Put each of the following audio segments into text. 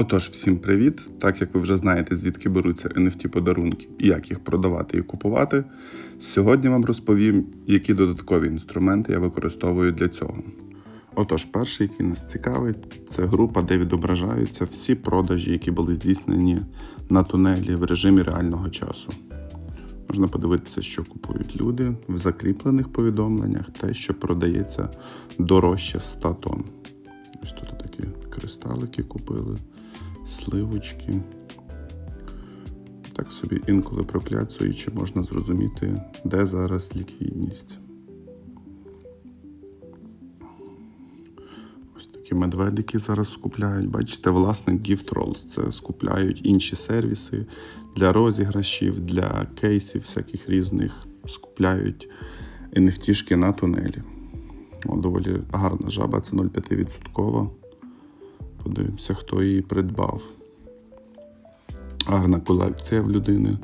Отож, всім привіт! Так як ви вже знаєте, звідки беруться NFT подарунки і як їх продавати і купувати, сьогодні вам розповім, які додаткові інструменти я використовую для цього. Отож, перший, який нас цікавить, це група, де відображаються всі продажі, які були здійснені на тунелі в режимі реального часу. Можна подивитися, що купують люди в закріплених повідомленнях, те, що продається дорожче 100 тонн. Ось тут такі кристалики купили, сливочки. Так собі інколи прокляцуючи, можна зрозуміти, де зараз ліквідність. Ось такі медведики зараз скупляють. Бачите, власник Gift Rolls. Це скупляють інші сервіси для розіграшів, для кейсів всяких різних. Скупляють NFT-шки на тунелі. О, доволі гарна жаба, це 0,5%. Подивимося, хто її придбав. Гарна колекція в людини.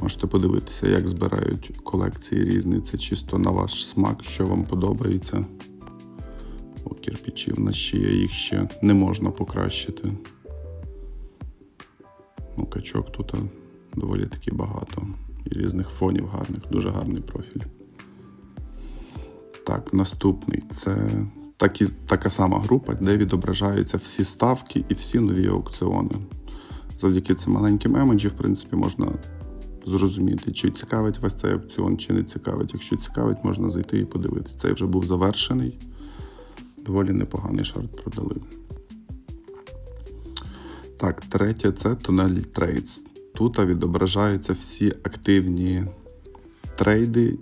Можете подивитися, як збирають колекції різні. Це чисто на ваш смак, що вам подобається. О, кирпичі в нас ще їх ще не можна покращити. Ну, качок тут доволі таки багато. І різних фонів гарних, дуже гарний профіль. Так, наступний це такі, така сама група, де відображаються всі ставки і всі нові аукціони. Завдяки цим маленьким емеджі, в принципі, можна зрозуміти, чи цікавить вас цей аукціон, чи не цікавить. Якщо цікавить, можна зайти і подивитися. Цей вже був завершений. Доволі непоганий шарт продали. Так, третє це тунель Trades. Тут відображаються всі активні трейди.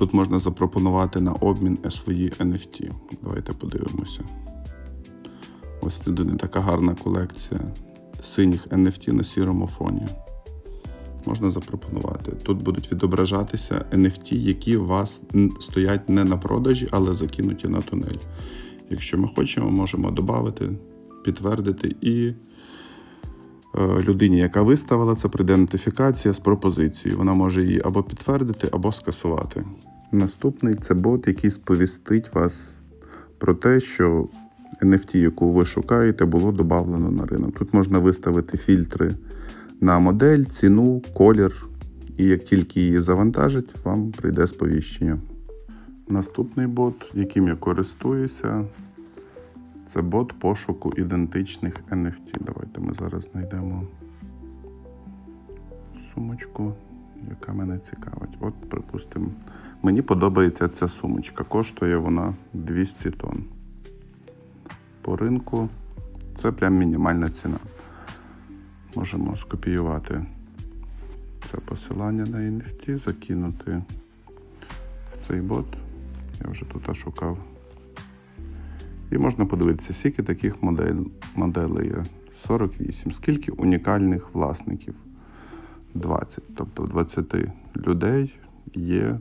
Тут можна запропонувати на обмін свої NFT. Давайте подивимося. Ось не така гарна колекція синіх NFT на сірому фоні. Можна запропонувати. Тут будуть відображатися NFT, які у вас стоять не на продажі, але закинуті на тунель. Якщо ми хочемо, можемо додати, підтвердити і е, людині, яка виставила це, прийде нотифікація з пропозицією. Вона може її або підтвердити, або скасувати. Наступний це бот, який сповістить вас про те, що NFT, яку ви шукаєте, було додано на ринок. Тут можна виставити фільтри на модель, ціну, колір, і як тільки її завантажить, вам прийде сповіщення. Наступний бот, яким я користуюся, це бот пошуку ідентичних NFT. Давайте ми зараз знайдемо сумочку, яка мене цікавить. От, припустимо, мені подобається ця сумочка. Коштує вона 200 тонн. По ринку це прям мінімальна ціна. Можемо скопіювати це посилання на NFT, закинути в цей бот. Я вже тут шукав. І можна подивитися, скільки таких модель, моделей є. 48. Скільки унікальних власників? 20. Тобто 20 людей є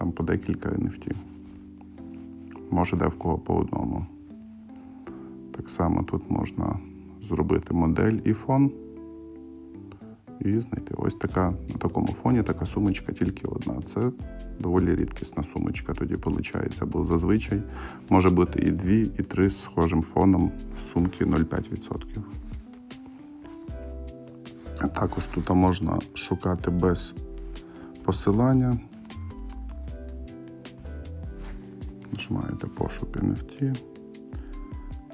там по декілька NFT. Може, де в кого по одному. Так само тут можна зробити модель і фон. І знайти ось така на такому фоні така сумочка тільки одна. Це доволі рідкісна сумочка тоді виходить, бо зазвичай може бути і дві, і три з схожим фоном сумки 0,5%. Також тут можна шукати без посилання. Нажимаєте пошук NFT.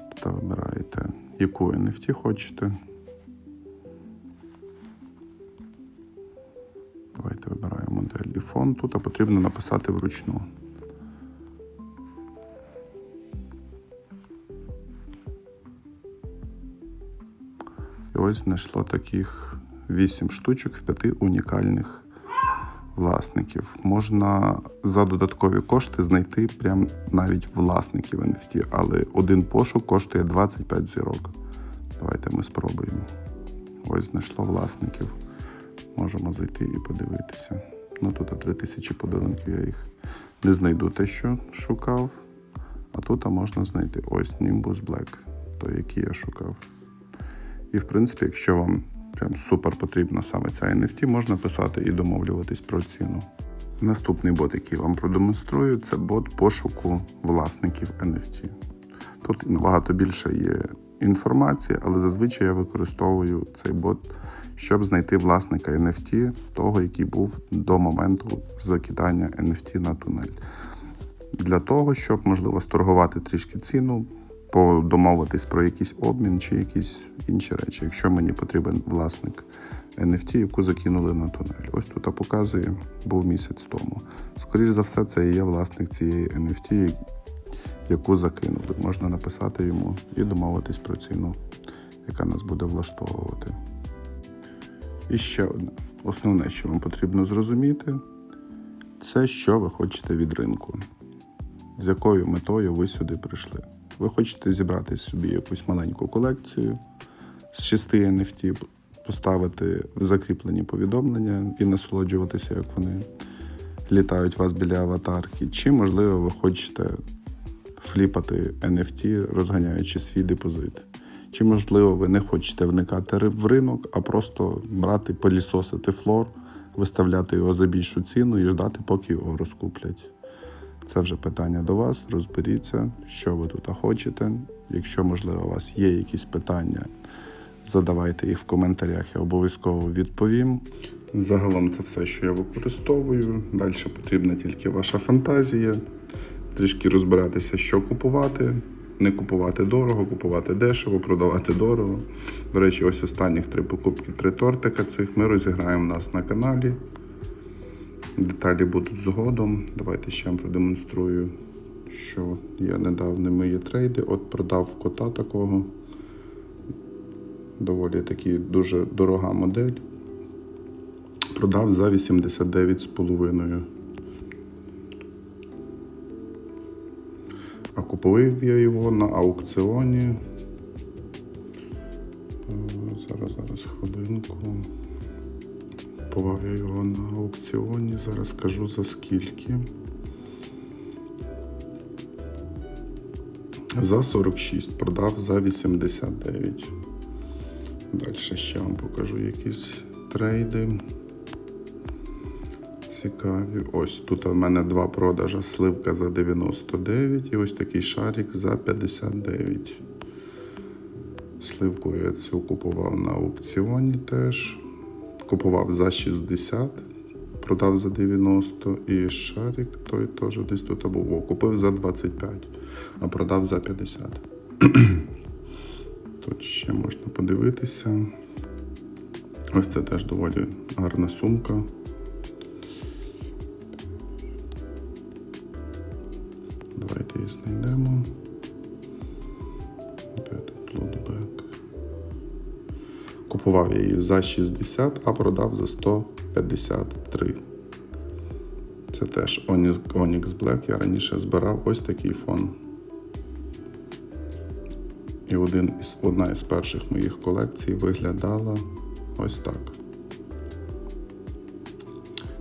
Тут вибираєте, яку NFT хочете. Давайте вибираємо модель і фон. Тут потрібно написати вручну. І ось знайшло таких 8 штучок в 5 унікальних власників. Можна за додаткові кошти знайти прям навіть власників NFT, але один пошук коштує 25 зірок. Давайте ми спробуємо. Ось знайшло власників. Можемо зайти і подивитися. Ну тут 3000 подарунків, я їх не знайду те, що шукав. А тут можна знайти ось Nimbus Black, той, який я шукав. І в принципі, якщо вам прям супер потрібна саме ця NFT, можна писати і домовлюватись про ціну. Наступний бот, який вам продемонструю, це бот пошуку власників NFT. Тут набагато більше є інформації, але зазвичай я використовую цей бот, щоб знайти власника NFT, того, який був до моменту закидання NFT на тунель. Для того, щоб можливо сторгувати трішки ціну, домовитись про якийсь обмін чи якісь інші речі, якщо мені потрібен власник NFT, яку закинули на тунель. Ось тут показує, був місяць тому. Скоріше за все, це і є власник цієї NFT, яку закинули. Можна написати йому і домовитись про ціну, яка нас буде влаштовувати. І ще одне. Основне, що вам потрібно зрозуміти, це що ви хочете від ринку, з якою метою ви сюди прийшли. Ви хочете зібрати собі якусь маленьку колекцію з шести NFT, поставити в закріплені повідомлення і насолоджуватися, як вони літають у вас біля аватарки. Чи, можливо, ви хочете фліпати NFT, розганяючи свій депозит. Чи, можливо, ви не хочете вникати в ринок, а просто брати, пилісосити флор, виставляти його за більшу ціну і ждати, поки його розкуплять. Це вже питання до вас. Розберіться, що ви тут хочете. Якщо, можливо, у вас є якісь питання, задавайте їх в коментарях, я обов'язково відповім. Загалом це все, що я використовую. Далі потрібна тільки ваша фантазія, трішки розбиратися, що купувати. Не купувати дорого, купувати дешево, продавати дорого. До речі, ось останніх три покупки, три тортика цих ми розіграємо у нас на каналі. Деталі будуть згодом. Давайте ще вам продемонструю, що я недавно мої трейди. От продав кота такого. Доволі таки дуже дорога модель. Продав за 89,5. А купив я його на аукціоні. Купував я його на аукціоні. Зараз скажу за скільки. За 46, продав за 89. Далі ще вам покажу якісь трейди. Цікаві. Ось тут у мене два продажа. Сливка за 99 і ось такий шарик за 59. Сливку я цю купував на аукціоні теж. Купував за 60, продав за 90 і шарик той теж десь тут був. О, купив за 25, а продав за 50. Тут ще можна подивитися. Ось це теж доволі гарна сумка. Давайте її знайдемо. Купував її за 60, а продав за 153. Це теж Onyx Black. Я раніше збирав ось такий фон. І один із, одна із перших моїх колекцій виглядала ось так.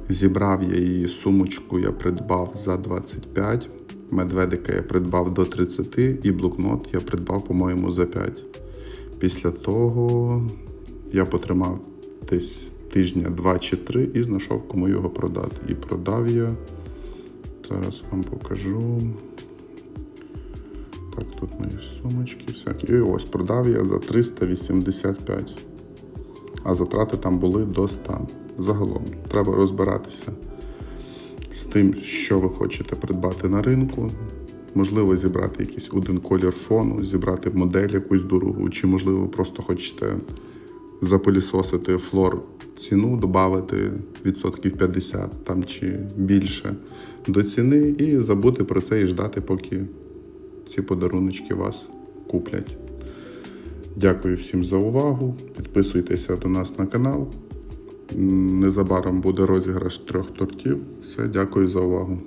Зібрав я її сумочку, я придбав за 25. Медведика я придбав до 30 і блокнот я придбав, по-моєму, за 5. Після того я потримав десь тижня 2 чи 3 і знайшов кому його продати. І продав я. Зараз вам покажу. Так, тут мої сумочки всякі. І ось продав я за 385. А затрати там були до 100. Загалом треба розбиратися з тим, що ви хочете придбати на ринку. Можливо, зібрати якийсь один колір фону, зібрати модель якусь дорогу, чи, можливо, просто хочете запилісосити флор ціну, додати відсотків 50 там чи більше до ціни, і забути про це і ждати, поки ці подаруночки вас куплять. Дякую всім за увагу. Підписуйтеся до нас на канал. Незабаром буде розіграш трьох тортів. Все, дякую за увагу.